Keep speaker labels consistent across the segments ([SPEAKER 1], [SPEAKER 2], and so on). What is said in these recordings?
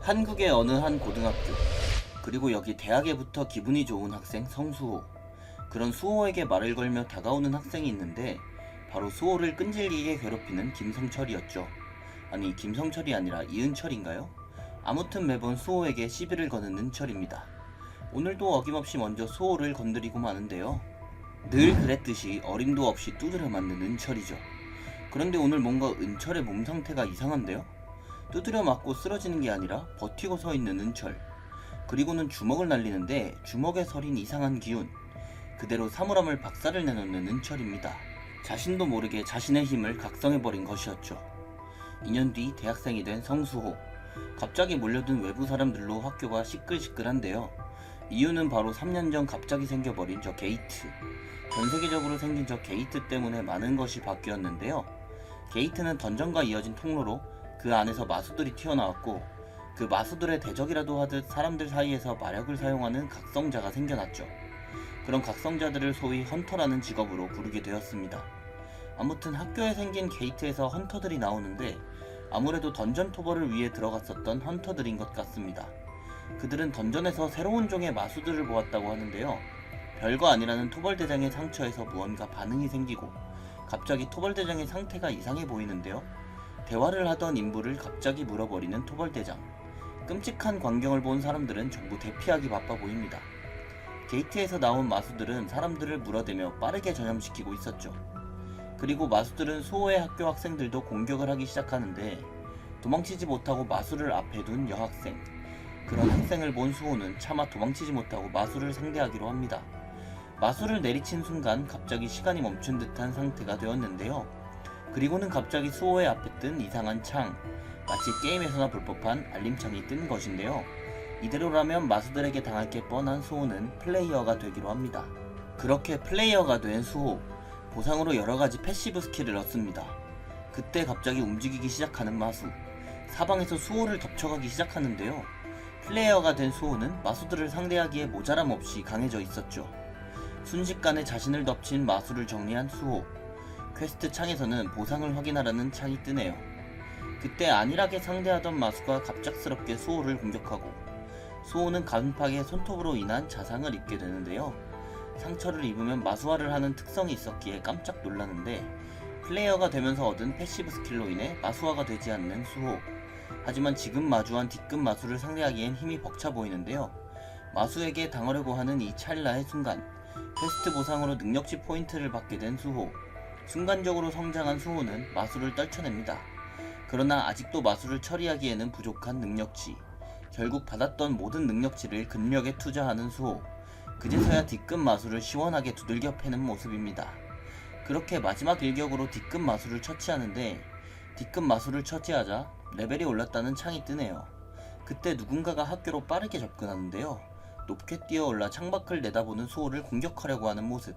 [SPEAKER 1] 한국의 어느 한 고등학교 그리고 여기 대학에 붙어 기분이 좋은 학생 성수호. 그런 수호에게 말을 걸며 다가오는 학생이 있는데 바로 수호를 끈질기게 괴롭히는 김성철이었죠. 아니 김성철이 아니라 이은철인가요? 아무튼 매번 수호에게 시비를 거는 은철입니다. 오늘도 어김없이 먼저 수호를 건드리고 마는데요. 늘 그랬듯이 어림도 없이 두드려 맞는 은철이죠. 그런데 오늘 뭔가 은철의 몸 상태가 이상한데요? 두드려 맞고 쓰러지는 게 아니라 버티고 서 있는 은철. 그리고는 주먹을 날리는데 주먹에 서린 이상한 기운. 그대로 사물함을 박살을 내놓는 은철입니다. 자신도 모르게 자신의 힘을 각성해버린 것이었죠. 2년 뒤 대학생이 된 성수호. 갑자기 몰려든 외부 사람들로 학교가 시끌시끌한데요. 이유는 바로 3년 전 갑자기 생겨버린 저 게이트. 전 세계적으로 생긴 저 게이트 때문에 많은 것이 바뀌었는데요. 게이트는 던전과 이어진 통로로 그 안에서 마수들이 튀어나왔고 그 마수들의 대적이라도 하듯 사람들 사이에서 마력을 사용하는 각성자가 생겨났죠. 그런 각성자들을 소위 헌터라는 직업으로 부르게 되었습니다. 아무튼 학교에 생긴 게이트에서 헌터들이 나오는데 아무래도 던전 토벌을 위해 들어갔었던 헌터들인 것 같습니다. 그들은 던전에서 새로운 종의 마수들을 보았다고 하는데요. 별거 아니라는 토벌대장의 상처에서 무언가 반응이 생기고 갑자기 토벌대장의 상태가 이상해 보이는데요. 대화를 하던 인부를 갑자기 물어버리는 토벌대장. 끔찍한 광경을 본 사람들은 전부 대피하기 바빠 보입니다. 게이트에서 나온 마수들은 사람들을 물어대며 빠르게 전염시키고 있었죠. 그리고 마수들은 수호의 학교 학생들도 공격을 하기 시작하는데 도망치지 못하고 마수를 앞에 둔 여학생. 그런 학생을 본 수호는 차마 도망치지 못하고 마수를 상대하기로 합니다. 마수를 내리친 순간 갑자기 시간이 멈춘 듯한 상태가 되었는데요. 그리고는 갑자기 수호의 앞에 뜬 이상한 창, 마치 게임에서나 볼 법한 알림창이 뜬 것인데요. 이대로라면 마수들에게 당할 게 뻔한 수호는 플레이어가 되기로 합니다. 그렇게 플레이어가 된 수호, 보상으로 여러가지 패시브 스킬을 얻습니다. 그때 갑자기 움직이기 시작하는 마수, 사방에서 수호를 덮쳐가기 시작하는데요. 플레이어가 된 수호는 마수들을 상대하기에 모자람 없이 강해져 있었죠. 순식간에 자신을 덮친 마수를 정리한 수호, 퀘스트 창에서는 보상을 확인하라는 창이 뜨네요. 그때 안일하게 상대하던 마수가 갑작스럽게 수호를 공격하고 수호는 간팍의 손톱으로 인한 자상을 입게 되는데요. 상처를 입으면 마수화를 하는 특성이 있었기에 깜짝 놀라는데 플레이어가 되면서 얻은 패시브 스킬로 인해 마수화가 되지 않는 수호. 하지만 지금 마주한 D급 마수를 상대하기엔 힘이 벅차 보이는데요. 마수에게 당하려고 하는 이 찰나의 순간 퀘스트 보상으로 능력치 포인트를 받게 된 수호. 순간적으로 성장한 수호는 마수를 떨쳐냅니다. 그러나 아직도 마수를 처리하기에는 부족한 능력치. 결국 받았던 모든 능력치를 근력에 투자하는 수호. 그제서야 D급 마수를 시원하게 두들겨 패는 모습입니다. 그렇게 마지막 일격으로 D급 마수를 처치하는데 D급 마수를 처치하자 레벨이 올랐다는 창이 뜨네요. 그때 누군가가 학교로 빠르게 접근하는데요. 높게 뛰어올라 창밖을 내다보는 수호를 공격하려고 하는 모습.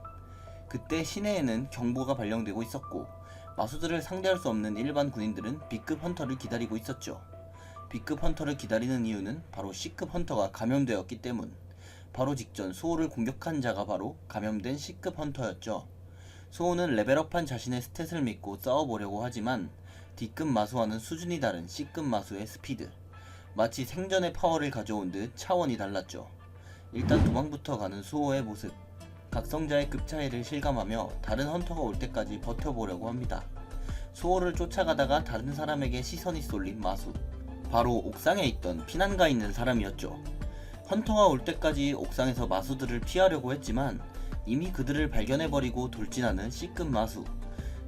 [SPEAKER 1] 그때 시내에는 경보가 발령되고 있었고 마수들을 상대할 수 없는 일반 군인들은 B급 헌터를 기다리고 있었죠. B급 헌터를 기다리는 이유는 바로 C급 헌터가 감염되었기 때문. 바로 직전 수호를 공격한 자가 바로 감염된 C급 헌터였죠. 수호는 레벨업한 자신의 스탯을 믿고 싸워보려고 하지만 D급 마수와는 수준이 다른 C급 마수의 스피드. 마치 생전의 파워를 가져온 듯 차원이 달랐죠. 일단 도망부터 가는 수호의 모습. 각성자의 급 차이를 실감하며 다른 헌터가 올 때까지 버텨보려고 합니다. 수호를 쫓아가다가 다른 사람에게 시선이 쏠린 마수. 바로 옥상에 있던 피난가 있는 사람이었죠. 헌터가 올 때까지 옥상에서 마수들을 피하려고 했지만 이미 그들을 발견해버리고 돌진하는 C급 마수.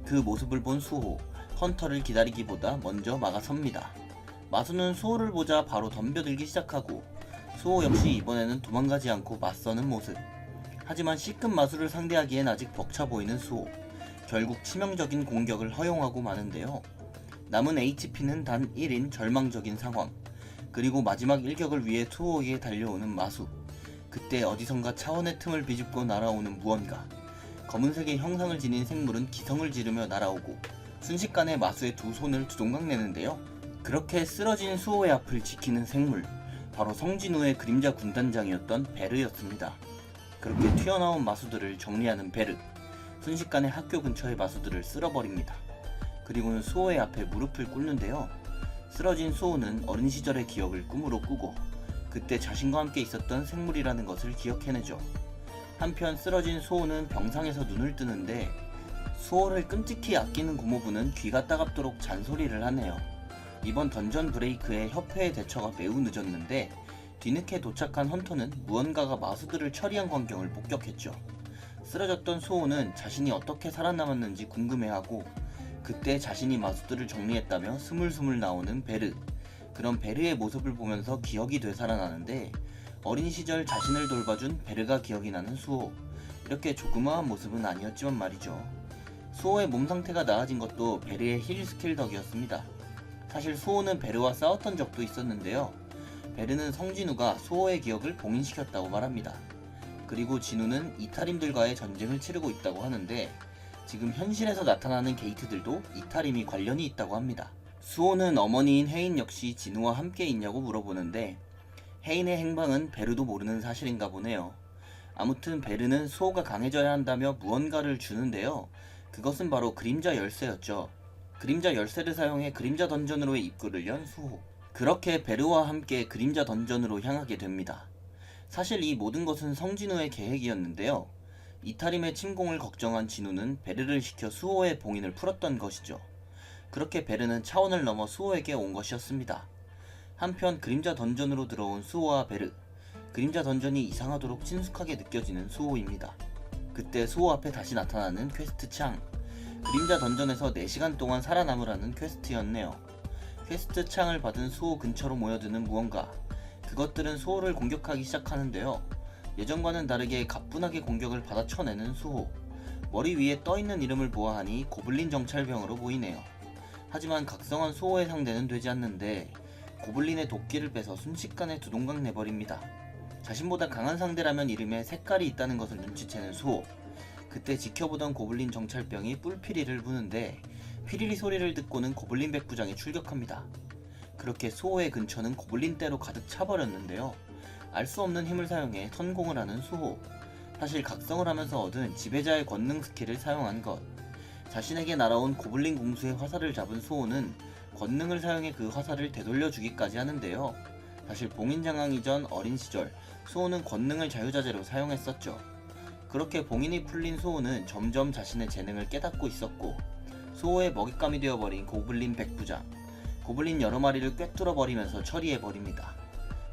[SPEAKER 1] 그 모습을 본 수호, 헌터를 기다리기보다 먼저 막아섭니다. 마수는 수호를 보자 바로 덤벼들기 시작하고 수호 역시 이번에는 도망가지 않고 맞서는 모습. 하지만 C급 마수를 상대하기엔 아직 벅차 보이는 수호. 결국 치명적인 공격을 허용하고 마는데요. 남은 HP는 단 1인 절망적인 상황. 그리고 마지막 일격을 위해 수호에게 달려오는 마수. 그때 어디선가 차원의 틈을 비집고 날아오는 무언가. 검은색의 형상을 지닌 생물은 기성을 지르며 날아오고 순식간에 마수의 두 손을 두동강 내는데요. 그렇게 쓰러진 수호의 앞을 지키는 생물. 바로 성진우의 그림자 군단장이었던 베르였습니다. 그렇게 튀어나온 마수들을 정리하는 베르. 순식간에 학교 근처의 마수들을 쓸어버립니다. 그리고는 수호의 앞에 무릎을 꿇는데요. 쓰러진 수호는 어린 시절의 기억을 꿈으로 꾸고 그때 자신과 함께 있었던 생물이라는 것을 기억해내죠. 한편 쓰러진 수호는 병상에서 눈을 뜨는데 수호를 끔찍히 아끼는 고모부는 귀가 따갑도록 잔소리를 하네요. 이번 던전 브레이크의 협회의 대처가 매우 늦었는데 뒤늦게 도착한 헌터는 무언가가 마수들을 처리한 광경을 목격했죠. 쓰러졌던 수호는 자신이 어떻게 살아남았는지 궁금해하고 그때 자신이 마수들을 정리했다며 스물스물 나오는 베르. 그런 베르의 모습을 보면서 기억이 되살아나는데 어린 시절 자신을 돌봐준 베르가 기억이 나는 수호. 이렇게 조그마한 모습은 아니었지만 말이죠. 수호의 몸 상태가 나아진 것도 베르의 힐 스킬 덕이었습니다. 사실 수호는 베르와 싸웠던 적도 있었는데요. 베르는 성진우가 수호의 기억을 봉인시켰다고 말합니다. 그리고 진우는 이탈임들과의 전쟁을 치르고 있다고 하는데 지금 현실에서 나타나는 게이트들도 이탈임이 관련이 있다고 합니다. 수호는 어머니인 혜인 역시 진우와 함께 있냐고 물어보는데 혜인의 행방은 베르도 모르는 사실인가 보네요. 아무튼 베르는 수호가 강해져야 한다며 무언가를 주는데요. 그것은 바로 그림자 열쇠였죠. 그림자 열쇠를 사용해 그림자 던전으로의 입구를 연 수호. 그렇게 베르와 함께 그림자 던전으로 향하게 됩니다. 사실 이 모든 것은 성진우의 계획이었는데요. 이탈임의 침공을 걱정한 진우는 베르를 시켜 수호의 봉인을 풀었던 것이죠. 그렇게 베르는 차원을 넘어 수호에게 온 것이었습니다. 한편 그림자 던전으로 들어온 수호와 베르. 그림자 던전이 이상하도록 친숙하게 느껴지는 수호입니다. 그때 수호 앞에 다시 나타나는 퀘스트 창. 그림자 던전에서 4시간 동안 살아남으라는 퀘스트였네요. 퀘스트 창을 받은 수호 근처로 모여드는 무언가. 그것들은 수호를 공격하기 시작하는데요. 예전과는 다르게 가뿐하게 공격을 받아 쳐내는 수호. 머리 위에 떠있는 이름을 보아하니 고블린 정찰병으로 보이네요. 하지만 각성한 수호의 상대는 되지 않는데 고블린의 도끼를 빼서 순식간에 두동강 내버립니다. 자신보다 강한 상대라면 이름에 색깔이 있다는 것을 눈치채는 수호. 그때 지켜보던 고블린 정찰병이 뿔피리를 부는데 피리리 소리를 듣고는 고블린 백부장이 출격합니다. 그렇게 수호의 근처는 고블린 떼로 가득 차버렸는데요. 알 수 없는 힘을 사용해 선공을 하는 수호. 사실 각성을 하면서 얻은 지배자의 권능 스킬을 사용한 것. 자신에게 날아온 고블린 공수의 화살을 잡은 수호는 권능을 사용해 그 화살을 되돌려 주기까지 하는데요. 사실 봉인장황 이전 어린 시절 수호는 권능을 자유자재로 사용했었죠. 그렇게 봉인이 풀린 수호는 점점 자신의 재능을 깨닫고 있었고 수호의 먹잇감이 되어버린 고블린 백부장. 고블린 여러 마리를 꿰뚫어 버리면서 처리해 버립니다.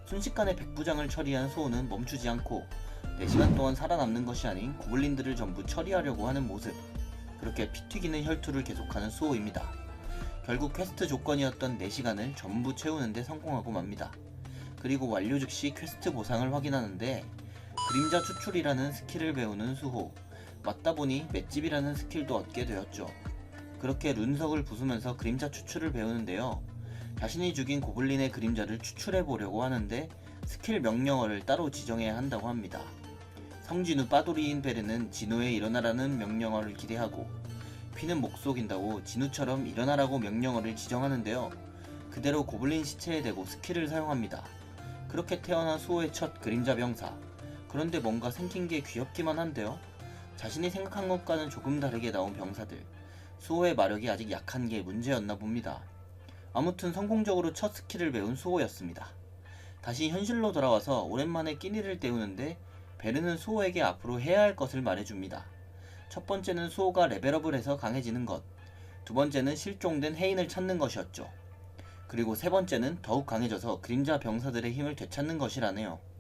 [SPEAKER 1] 순식간에 백부장을 처리한 수호는 멈추지 않고 4시간 동안 살아남는 것이 아닌 고블린들을 전부 처리하려고 하는 모습. 그렇게 피 튀기는 혈투를 계속하는 수호입니다. 결국 퀘스트 조건이었던 4시간을 전부 채우는데 성공하고 맙니다. 그리고 완료 즉시 퀘스트 보상을 확인하는데 그림자 추출이라는 스킬을 배우는 수호. 맞다 보니 맷집이라는 스킬도 얻게 되었죠. 그렇게 룬석을 부수면서 그림자 추출을 배우는데요. 자신이 죽인 고블린의 그림자를 추출해 보려고 하는데 스킬 명령어를 따로 지정해야 한다고 합니다. 성진우 빠돌이인 베르는 진우의 일어나라는 명령어를 기대하고 피는 목 속인다고 진우처럼 일어나라고 명령어를 지정하는데요. 그대로 고블린 시체에 대고 스킬을 사용합니다. 그렇게 태어난 수호의 첫 그림자 병사. 그런데 뭔가 생긴 게 귀엽기만 한데요. 자신이 생각한 것과는 조금 다르게 나온 병사들. 수호의 마력이 아직 약한 게 문제였나 봅니다. 아무튼 성공적으로 첫 스킬을 배운 수호였습니다. 다시 현실로 돌아와서 오랜만에 끼니를 때우는데 베르는 수호에게 앞으로 해야 할 것을 말해줍니다. 첫 번째는 수호가 레벨업을 해서 강해지는 것. 두 번째는 실종된 해인을 찾는 것이었죠. 그리고 세 번째는 더욱 강해져서 그림자 병사들의 힘을 되찾는 것이라네요.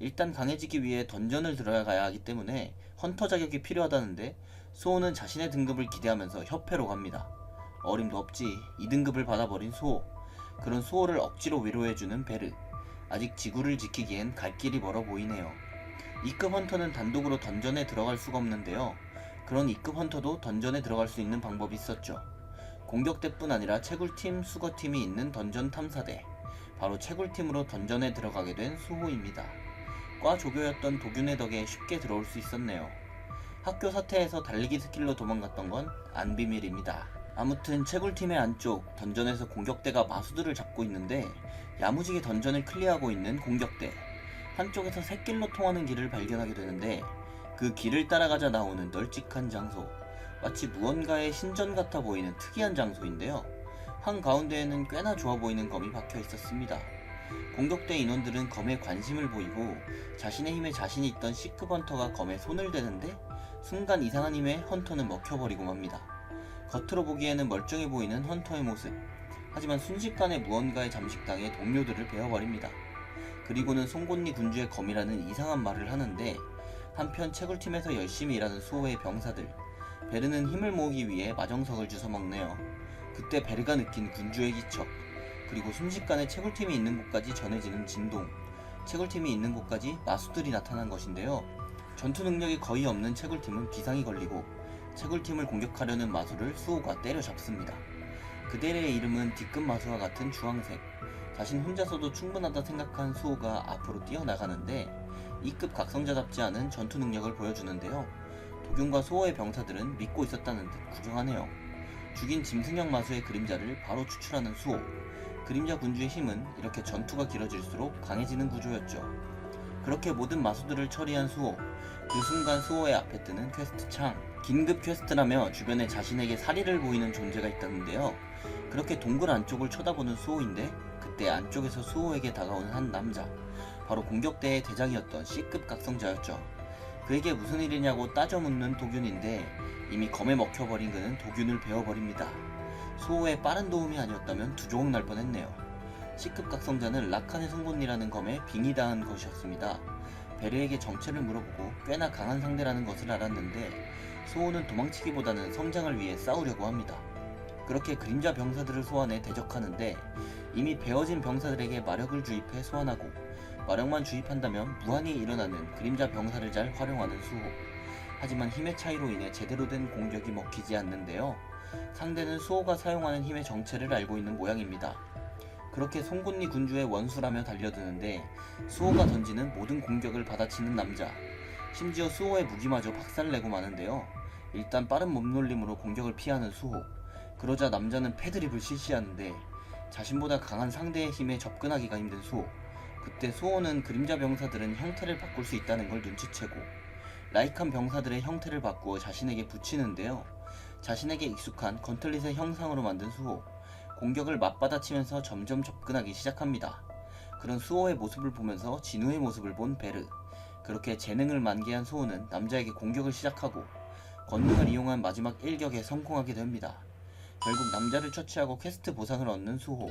[SPEAKER 1] 일단 강해지기 위해 던전을 들어가야 하기 때문에 헌터 자격이 필요하다는데 수호는 자신의 등급을 기대하면서 협회로 갑니다. 어림도 없지 2등급을 받아버린 수호. 그런 수호를 억지로 위로해주는 베르. 아직 지구를 지키기엔 갈 길이 멀어 보이네요. 2급 헌터는 단독으로 던전에 들어갈 수가 없는데요. 그런 2급 헌터도 던전에 들어갈 수 있는 방법이 있었죠. 공격대뿐 아니라 채굴팀, 수거팀이 있는 던전 탐사대. 바로 채굴팀으로 던전에 들어가게 된 수호입니다. 과 조교였던 도균의 덕에 쉽게 들어올 수 있었네요. 학교 사태에서 달리기 스킬로 도망갔던 건 안 비밀입니다. 아무튼 채굴팀의 안쪽 던전에서 공격대가 마수들을 잡고 있는데 야무지게 던전을 클리어하고 있는 공격대. 한쪽에서 샛길로 통하는 길을 발견하게 되는데 그 길을 따라가자 나오는 널찍한 장소. 마치 무언가의 신전 같아 보이는 특이한 장소인데요. 한 가운데에는 꽤나 좋아 보이는 검이 박혀 있었습니다. 공격대 인원들은 검에 관심을 보이고 자신의 힘에 자신이 있던 시크 헌터가 검에 손을 대는데 순간 이상한 힘에 헌터는 먹혀버리고 맙니다. 겉으로 보기에는 멀쩡해 보이는 헌터의 모습. 하지만 순식간에 무언가에 잠식당해 동료들을 베어버립니다. 그리고는 송곳니 군주의 검이라는 이상한 말을 하는데 한편 채굴팀에서 열심히 일하는 수호의 병사들 베르는 힘을 모으기 위해 마정석을 주워 먹네요. 그때 베르가 느낀 군주의 기척 그리고 순식간에 채굴팀이 있는 곳까지 전해지는 진동 채굴팀이 있는 곳까지 마수들이 나타난 것인데요. 전투 능력이 거의 없는 채굴팀은 비상이 걸리고 채굴팀을 공격하려는 마수를 수호가 때려잡습니다. 그들의 이름은 뒤끝 마수와 같은 주황색 자신 혼자서도 충분하다 생각한 수호가 앞으로 뛰어나가는데 E급 각성자답지 않은 전투 능력을 보여주는데요. 도균과 수호의 병사들은 믿고 있었다는 듯 구경하네요. 죽인 짐승형 마수의 그림자를 바로 추출하는 수호. 그림자 군주의 힘은 이렇게 전투가 길어질수록 강해지는 구조였죠. 그렇게 모든 마수들을 처리한 수호. 그 순간 수호의 앞에 뜨는 퀘스트 창. 긴급 퀘스트라며 주변에 자신에게 사리를 보이는 존재가 있다는데요. 그렇게 동굴 안쪽을 쳐다보는 수호인데 그때 안쪽에서 수호에게 다가오는 한 남자. 바로 공격대의 대장이었던 C급 각성자였죠. 그에게 무슨 일이냐고 따져 묻는 도균인데 이미 검에 먹혀버린 그는 도균을 베어버립니다. 수호의 빠른 도움이 아니었다면 두 조각 날 뻔했네요. C급 각성자는 라칸의 송곳니라는 검에 빙의 당한 것이었습니다. 베르에게 정체를 물어보고 꽤나 강한 상대라는 것을 알았는데 수호는 도망치기보다는 성장을 위해 싸우려고 합니다. 그렇게 그림자 병사들을 소환해 대적하는데 이미 베어진 병사들에게 마력을 주입해 소환하고 마력만 주입한다면 무한히 일어나는 그림자 병사를 잘 활용하는 수호. 하지만 힘의 차이로 인해 제대로 된 공격이 먹히지 않는데요. 상대는 수호가 사용하는 힘의 정체를 알고 있는 모양입니다. 그렇게 송곳니 군주의 원수라며 달려드는데 수호가 던지는 모든 공격을 받아치는 남자. 심지어 수호의 무기마저 박살내고 마는데요. 일단 빠른 몸놀림으로 공격을 피하는 수호. 그러자 남자는 패드립을 실시하는데 자신보다 강한 상대의 힘에 접근하기가 힘든 수호. 그때 수호는 그림자 병사들은 형태를 바꿀 수 있다는 걸 눈치채고 라이칸 병사들의 형태를 바꾸어 자신에게 붙이는데요. 자신에게 익숙한 건틀릿의 형상으로 만든 수호. 공격을 맞받아치면서 점점 접근하기 시작합니다. 그런 수호의 모습을 보면서 진우의 모습을 본 베르. 그렇게 재능을 만개한 수호는 남자에게 공격을 시작하고 권능을 이용한 마지막 일격에 성공하게 됩니다. 결국 남자를 처치하고 퀘스트 보상을 얻는 수호.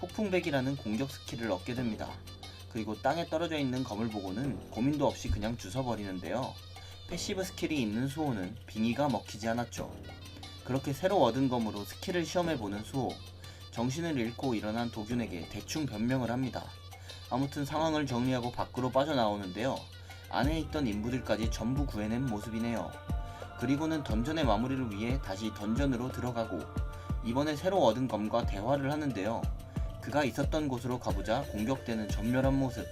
[SPEAKER 1] 폭풍백이라는 공격 스킬을 얻게 됩니다. 그리고 땅에 떨어져 있는 검을 보고는 고민도 없이 그냥 주워버리는데요. 패시브 스킬이 있는 수호는 빙의가 먹히지 않았죠. 그렇게 새로 얻은 검으로 스킬을 시험해보는 수호. 정신을 잃고 일어난 도균에게 대충 변명을 합니다. 아무튼 상황을 정리하고 밖으로 빠져나오는데요. 안에 있던 인부들까지 전부 구해낸 모습이네요. 그리고는 던전의 마무리를 위해 다시 던전으로 들어가고 이번에 새로 얻은 검과 대화를 하는데요. 그가 있었던 곳으로 가보자 공격되는 전멸한 모습.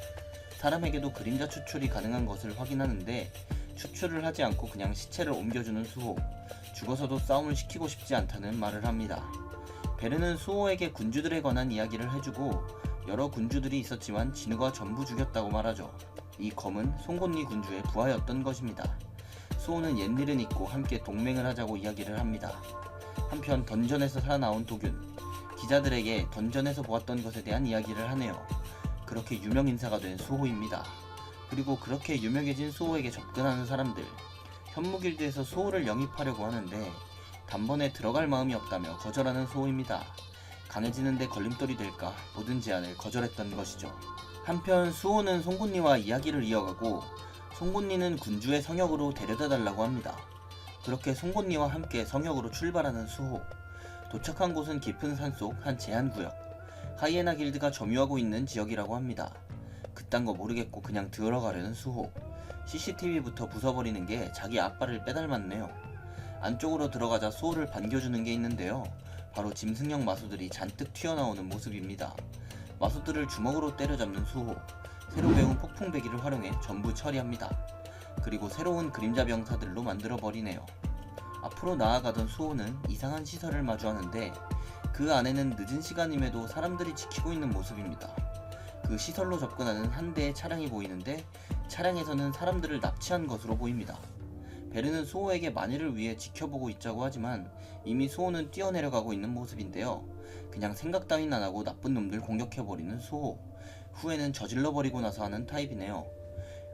[SPEAKER 1] 사람에게도 그림자 추출이 가능한 것을 확인하는데 추출을 하지 않고 그냥 시체를 옮겨주는 수호. 죽어서도 싸움을 시키고 싶지 않다는 말을 합니다. 베르는 수호에게 군주들에 관한 이야기를 해주고 여러 군주들이 있었지만 진우가 전부 죽였다고 말하죠. 이 검은 송곳니 군주의 부하였던 것입니다. 수호는 옛일은 잊고 함께 동맹을 하자고 이야기를 합니다. 한편 던전에서 살아나온 도균. 기자들에게 던전에서 보았던 것에 대한 이야기를 하네요. 그렇게 유명 인사가 된 수호입니다. 그리고 그렇게 유명해진 수호에게 접근하는 사람들. 현무길드에서 수호를 영입하려고 하는데 단번에 들어갈 마음이 없다며 거절하는 수호입니다. 강해지는데 걸림돌이 될까 모든 제안을 거절했던 것이죠. 한편 수호는 송곳니와 이야기를 이어가고 송곳니는 군주의 성역으로 데려다 달라고 합니다. 그렇게 송곳니와 함께 성역으로 출발하는 수호. 도착한 곳은 깊은 산속 한 제한구역. 하이에나 길드가 점유하고 있는 지역이라고 합니다. 그딴 거 모르겠고 그냥 들어가려는 수호. CCTV부터 부숴버리는 게 자기 아빠를 빼닮았네요. 안쪽으로 들어가자 수호를 반겨주는 게 있는데요. 바로 짐승형 마수들이 잔뜩 튀어나오는 모습입니다. 마수들을 주먹으로 때려잡는 수호. 새로 배운 폭풍배기를 활용해 전부 처리합니다. 그리고 새로운 그림자 병사들로 만들어 버리네요. 앞으로 나아가던 수호는 이상한 시설을 마주하는데 그 안에는 늦은 시간임에도 사람들이 지키고 있는 모습입니다. 그 시설로 접근하는 한 대의 차량이 보이는데 차량에서는 사람들을 납치한 것으로 보입니다. 베르는 수호에게 만일을 위해 지켜보고 있자고 하지만 이미 수호는 뛰어내려가고 있는 모습인데요. 그냥 생각 따윈 안 하고 나쁜 놈들 공격해버리는 수호. 후에는 저질러버리고 나서 하는 타입이네요.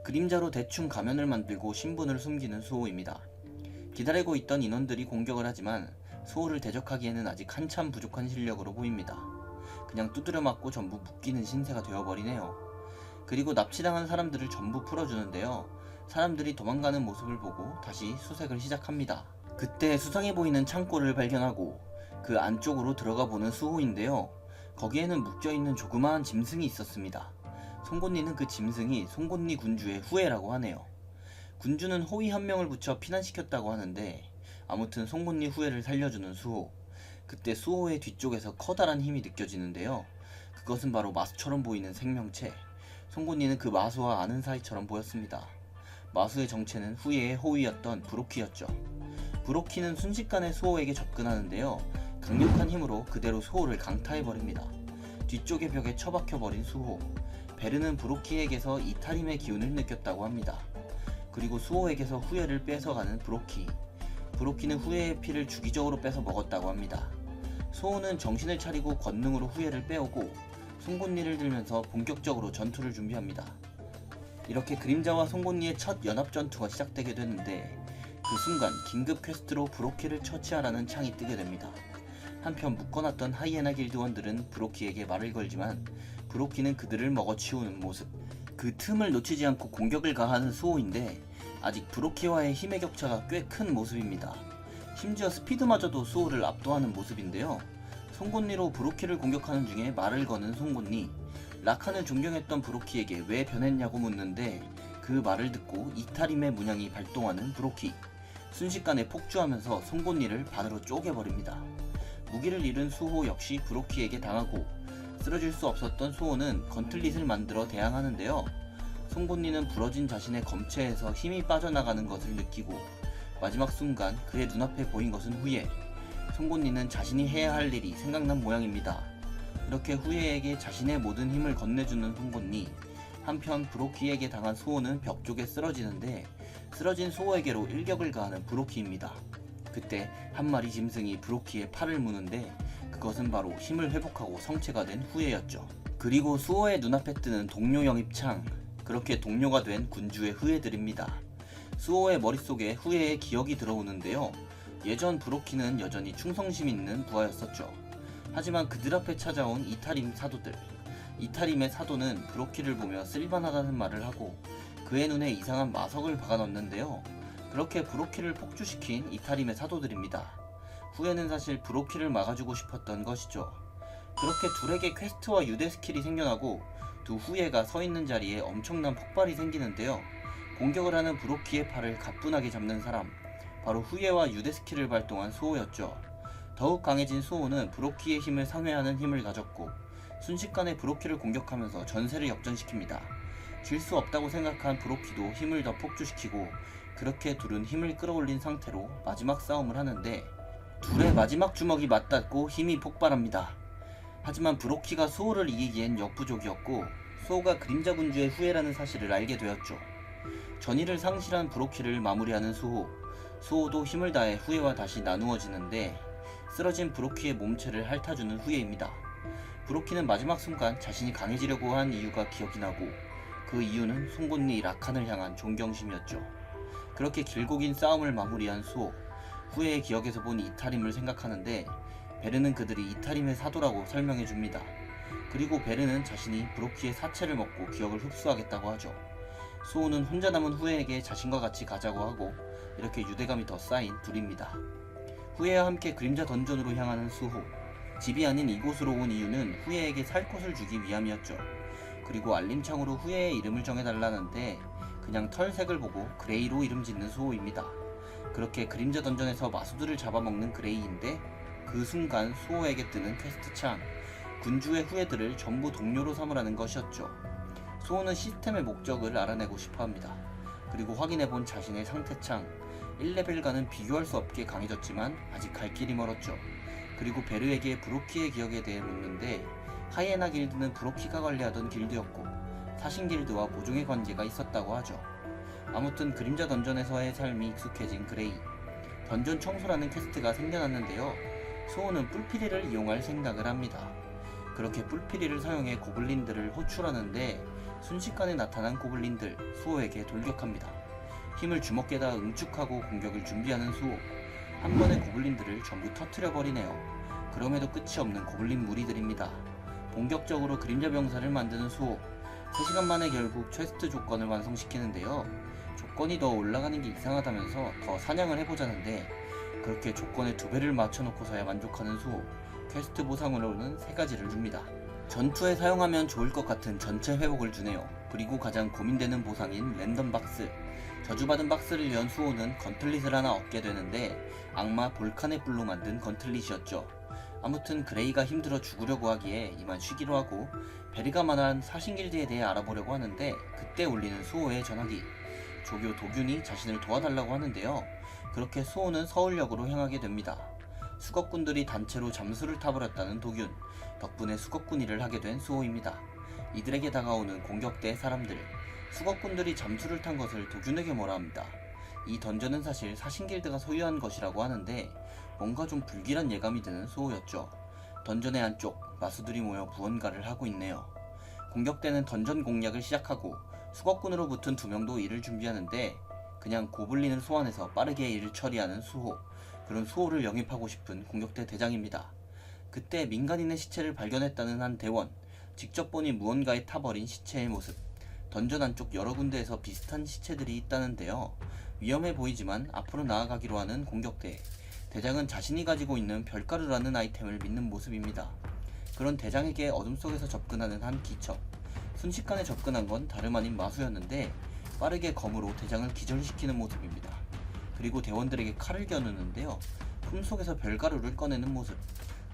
[SPEAKER 1] 그림자로 대충 가면을 만들고 신분을 숨기는 수호입니다. 기다리고 있던 인원들이 공격을 하지만 수호를 대적하기에는 아직 한참 부족한 실력으로 보입니다. 그냥 두드려 맞고 전부 묶이는 신세가 되어버리네요. 그리고 납치당한 사람들을 전부 풀어주는데요. 사람들이 도망가는 모습을 보고 다시 수색을 시작합니다. 그때 수상해 보이는 창고를 발견하고 그 안쪽으로 들어가 보는 수호인데요. 거기에는 묶여있는 조그마한 짐승이 있었습니다. 송곳니는 그 짐승이 송곳니 군주의 후예라고 하네요. 군주는 호위 한 명을 붙여 피난시켰다고 하는데 아무튼 송곳니 후예를 살려주는 수호. 그때 수호의 뒤쪽에서 커다란 힘이 느껴지는데요. 그것은 바로 마수처럼 보이는 생명체. 송곳니는 그 마수와 아는 사이처럼 보였습니다. 마수의 정체는 후예의 호위였던 브로키였죠. 브로키는 순식간에 수호에게 접근하는데요. 강력한 힘으로 그대로 수호를 강타해버립니다. 뒤쪽의 벽에 처박혀버린 수호. 베르는 브로키에게서 이탈임의 기운을 느꼈다고 합니다. 그리고 수호에게서 후예를 뺏어가는 브로키. 브로키는 후예의 피를 주기적으로 뺏어 먹었다고 합니다. 수호는 정신을 차리고 권능으로 후예를 빼오고 송곳니를 들면서 본격적으로 전투를 준비합니다. 이렇게 그림자와 송곳니의 첫 연합 전투가 시작되게 되는데 그 순간 긴급 퀘스트로 브로키를 처치하라는 창이 뜨게 됩니다. 한편 묶어놨던 하이에나 길드원들은 브로키에게 말을 걸지만 브로키는 그들을 먹어치우는 모습. 그 틈을 놓치지 않고 공격을 가하는 수호인데 아직 브로키와의 힘의 격차가 꽤 큰 모습입니다. 심지어 스피드마저도 수호를 압도하는 모습인데요. 송곳니로 브로키를 공격하는 중에 말을 거는 송곳니. 라칸을 존경했던 브로키에게 왜 변했냐고 묻는데 그 말을 듣고 이탈임의 문양이 발동하는 브로키. 순식간에 폭주하면서 송곳니를 반으로 쪼개버립니다. 무기를 잃은 수호 역시 브로키에게 당하고 쓰러질 수 없었던 수호는 건틀릿을 만들어 대항하는데요. 송곳니는 부러진 자신의 검체에서 힘이 빠져나가는 것을 느끼고 마지막 순간 그의 눈앞에 보인 것은 후예. 송곳니는 자신이 해야 할 일이 생각난 모양입니다. 이렇게 후예에게 자신의 모든 힘을 건네주는 송곳니. 한편 브로키에게 당한 수호는 벽 쪽에 쓰러지는데 쓰러진 수호에게로 일격을 가하는 브로키입니다. 그때 한 마리 짐승이 브로키의 팔을 무는데 그것은 바로 힘을 회복하고 성체가 된 후예였죠. 그리고 수호의 눈앞에 뜨는 동료 영입창. 그렇게 동료가 된 군주의 후예들입니다. 수호의 머릿속에 후예의 기억이 들어오는데요. 예전 브로키는 여전히 충성심 있는 부하였었죠. 하지만 그들 앞에 찾아온 이탈임 사도들. 이탈임의 사도는 브로키를 보며 쓸만하다는 말을 하고 그의 눈에 이상한 마석을 박아넣는데요. 그렇게 브로키를 폭주시킨 이탈임의 사도들입니다. 후에는 사실 브로키를 막아주고 싶었던 것이죠. 그렇게 둘에게 퀘스트와 유대 스킬이 생겨나고 두 후예가 서 있는 자리에 엄청난 폭발이 생기는데요. 공격을 하는 브로키의 팔을 가뿐하게 잡는 사람, 바로 후예와 유대 스킬을 발동한 수호였죠. 더욱 강해진 수호는 브로키의 힘을 상회하는 힘을 가졌고 순식간에 브로키를 공격하면서 전세를 역전시킵니다. 질 수 없다고 생각한 브로키도 힘을 더 폭주시키고 그렇게 둘은 힘을 끌어올린 상태로 마지막 싸움을 하는데 둘의 마지막 주먹이 맞닿고 힘이 폭발합니다. 하지만 브로키가 수호를 이기기엔 역부족이었고 수호가 그림자 군주의 후예라는 사실을 알게 되었죠. 전의를 상실한 브로키를 마무리하는 수호. 수호도 힘을 다해 후예와 다시 나누어지는데 쓰러진 브로키의 몸체를 핥아주는 후예입니다. 브로키는 마지막 순간 자신이 강해지려고 한 이유가 기억이 나고 그 이유는 송곳니 라칸을 향한 존경심이었죠. 그렇게 길고 긴 싸움을 마무리한 수호. 후예의 기억에서 본 이탈임을 생각하는데 베르는 그들이 이탈임의 사도라고 설명해 줍니다. 그리고 베르는 자신이 브로키의 사체를 먹고 기억을 흡수하겠다고 하죠. 수호는 혼자 남은 후예에게 자신과 같이 가자고 하고 이렇게 유대감이 더 쌓인 둘입니다. 후예와 함께 그림자 던전으로 향하는 수호. 집이 아닌 이곳으로 온 이유는 후예에게 살 곳을 주기 위함이었죠. 그리고 알림창으로 후예의 이름을 정해달라는데 그냥 털색을 보고 그레이로 이름 짓는 수호입니다. 그렇게 그림자 던전에서 마수들을 잡아먹는 그레이인데 그 순간 수호에게 뜨는 퀘스트 창. 군주의 후예들을 전부 동료로 삼으라는 것이었죠. 수호는 시스템의 목적을 알아내고 싶어 합니다. 그리고 확인해 본 자신의 상태창. 1레벨과는 비교할 수 없게 강해졌지만 아직 갈 길이 멀었죠. 그리고 베르에게 브로키의 기억에 대해 묻는데 하이에나 길드는 브로키가 관리하던 길드였고 사신 길드와 모종의 관계가 있었다고 하죠. 아무튼 그림자 던전에서의 삶이 익숙해진 그레이. 던전 청소라는 퀘스트가 생겨났는데요. 수호는 뿔피리를 이용할 생각을 합니다. 그렇게 뿔피리를 사용해 고블린들을 호출하는데 순식간에 나타난 고블린들 수호에게 돌격합니다. 힘을 주먹에다 응축하고 공격을 준비하는 수호. 한 번에 고블린들을 전부 터트려 버리네요. 그럼에도 끝이 없는 고블린 무리들입니다. 본격적으로 그림자 병사를 만드는 수호. 3시간 만에 결국 퀘스트 조건을 완성시키는데요. 조건이 더 올라가는 게 이상하다면서 더 사냥을 해보자는데 그렇게 조건의 두 배를 맞춰놓고서야 만족하는 수호. 퀘스트 보상으로는 세 가지를 줍니다. 전투에 사용하면 좋을 것 같은 전체 회복을 주네요. 그리고 가장 고민되는 보상인 랜덤 박스. 저주받은 박스를 연 수호는 건틀릿을 하나 얻게 되는데 악마 볼카네 뿔로 만든 건틀릿이었죠. 아무튼 그레이가 힘들어 죽으려고 하기에 이만 쉬기로 하고 베리가 말한 사신길드에 대해 알아보려고 하는데 그때 울리는 수호의 전화기. 조교 도균이 자신을 도와달라고 하는데요. 그렇게 수호는 서울역으로 향하게 됩니다. 수겁군들이 단체로 잠수를 타버렸다는 도균. 덕분에 수겁군 일을 하게 된 수호입니다. 이들에게 다가오는 공격대 사람들. 수겁군들이 잠수를 탄 것을 도균에게 뭐라 합니다. 이 던전은 사실 사신길드가 소유한 것이라고 하는데 뭔가 좀 불길한 예감이 드는 수호였죠. 던전의 한쪽 마수들이 모여 무언가를 하고 있네요. 공격대는 던전 공략을 시작하고 수거꾼으로 붙은 두 명도 일을 준비하는데 그냥 고블린을 소환해서 빠르게 일을 처리하는 수호 그런 수호를 영입하고 싶은 공격대 대장입니다. 그때 민간인의 시체를 발견했다는 한 대원 직접 보니 무언가에 타버린 시체의 모습 던전 안쪽 여러 군데에서 비슷한 시체들이 있다는데요. 위험해 보이지만 앞으로 나아가기로 하는 공격대 대장은 자신이 가지고 있는 별가루라는 아이템을 믿는 모습입니다. 그런 대장에게 어둠 속에서 접근하는 한 기척. 순식간에 접근한 건 다름 아닌 마수였는데 빠르게 검으로 대장을 기절시키는 모습입니다. 그리고 대원들에게 칼을 겨누는데요. 품속에서 별가루를 꺼내는 모습.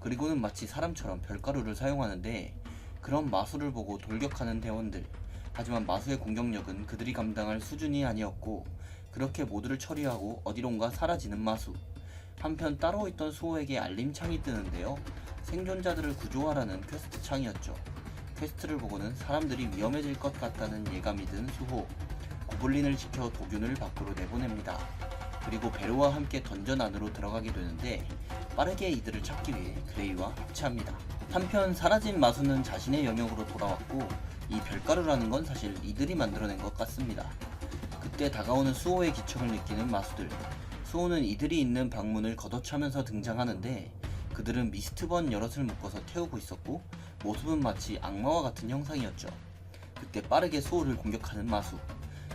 [SPEAKER 1] 그리고는 마치 사람처럼 별가루를 사용하는데 그런 마수를 보고 돌격하는 대원들. 하지만 마수의 공격력은 그들이 감당할 수준이 아니었고 그렇게 모두를 처리하고 어디론가 사라지는 마수. 한편 따로 있던 수호에게 알림창이 뜨는데요. 생존자들을 구조하라는 퀘스트 창이었죠. 퀘스트를 보고는 사람들이 위험해질 것 같다는 예감이 든 수호. 고블린을 지켜 도균을 밖으로 내보냅니다. 그리고 베로와 함께 던전 안으로 들어가게 되는데 빠르게 이들을 찾기 위해 그레이와 합체합니다. 한편 사라진 마수는 자신의 영역으로 돌아왔고 이 별가루라는 건 사실 이들이 만들어낸 것 같습니다. 그때 다가오는 수호의 기척을 느끼는 마수들. 수호는 이들이 있는 방문을 걷어차면서 등장하는데 그들은 미스트번 여럿을 묶어서 태우고 있었고 모습은 마치 악마와 같은 형상이었죠. 그때 빠르게 수호를 공격하는 마수.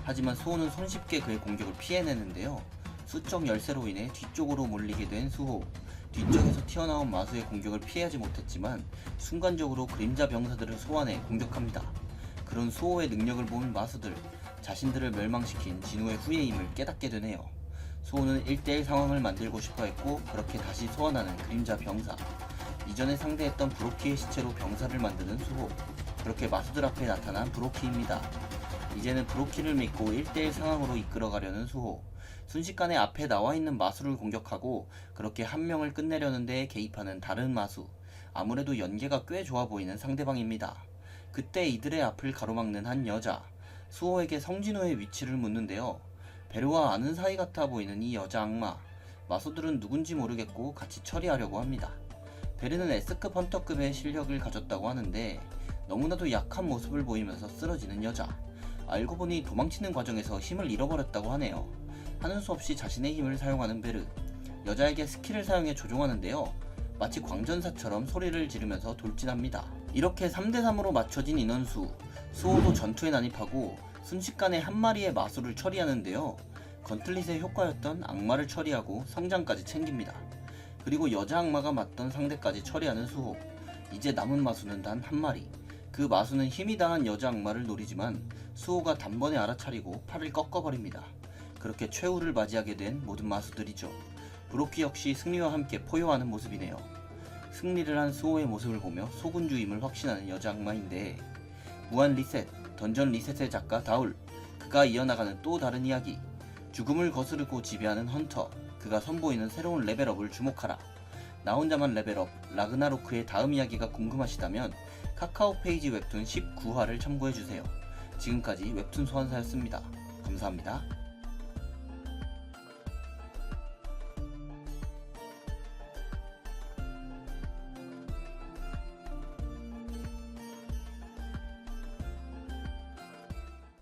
[SPEAKER 1] 하지만 수호는 손쉽게 그의 공격을 피해내는데요. 수적 열쇠로 인해 뒤쪽으로 몰리게 된 수호. 뒤쪽에서 튀어나온 마수의 공격을 피하지 못했지만 순간적으로 그림자 병사들을 소환해 공격합니다. 그런 수호의 능력을 본 마수들, 자신들을 멸망시킨 진우의 후예임을 깨닫게 되네요. 수호는 1대1 상황을 만들고 싶어 했고 그렇게 다시 소환하는 그림자 병사. 이전에 상대했던 브로키의 시체로 병사를 만드는 수호. 그렇게 마수들 앞에 나타난 브로키입니다. 이제는 브로키를 믿고 1대1 상황으로 이끌어가려는 수호. 순식간에 앞에 나와 있는 마수를 공격하고 그렇게 한 명을 끝내려는 데 개입하는 다른 마수. 아무래도 연계가 꽤 좋아 보이는 상대방입니다. 그때 이들의 앞을 가로막는 한 여자. 수호에게 성진호의 위치를 묻는데요. 베르와 아는 사이 같아 보이는 이 여자 악마. 마소들은 누군지 모르겠고 같이 처리하려고 합니다. 베르는 S급 헌터급의 실력을 가졌다고 하는데 너무나도 약한 모습을 보이면서 쓰러지는 여자. 알고 보니 도망치는 과정에서 힘을 잃어버렸다고 하네요. 하는 수 없이 자신의 힘을 사용하는 베르. 여자에게 스킬을 사용해 조종하는데요. 마치 광전사처럼 소리를 지르면서 돌진합니다. 이렇게 3대3으로 맞춰진 인원수. 수호도 전투에 난입하고 순식간에 한 마리의 마수를 처리하는데요. 건틀릿의 효과였던 악마를 처리하고 성장까지 챙깁니다. 그리고 여자 악마가 맞던 상대까지 처리하는 수호. 이제 남은 마수는 단 한 마리. 그 마수는 힘이 다한 여자 악마를 노리지만 수호가 단번에 알아차리고 팔을 꺾어버립니다. 그렇게 최후를 맞이하게 된 모든 마수들이죠. 브로키 역시 승리와 함께 포효하는 모습이네요. 승리를 한 수호의 모습을 보며 소군주임을 확신하는 여자 악마인데 무한 리셋, 던전 리셋의 작가 다울, 그가 이어나가는 또 다른 이야기, 죽음을 거스르고 지배하는 헌터, 그가 선보이는 새로운 레벨업을 주목하라. 나 혼자만 레벨업, 라그나로크의 다음 이야기가 궁금하시다면 카카오 페이지 웹툰 19화를 참고해주세요. 지금까지 웹툰 소환사였습니다. 감사합니다.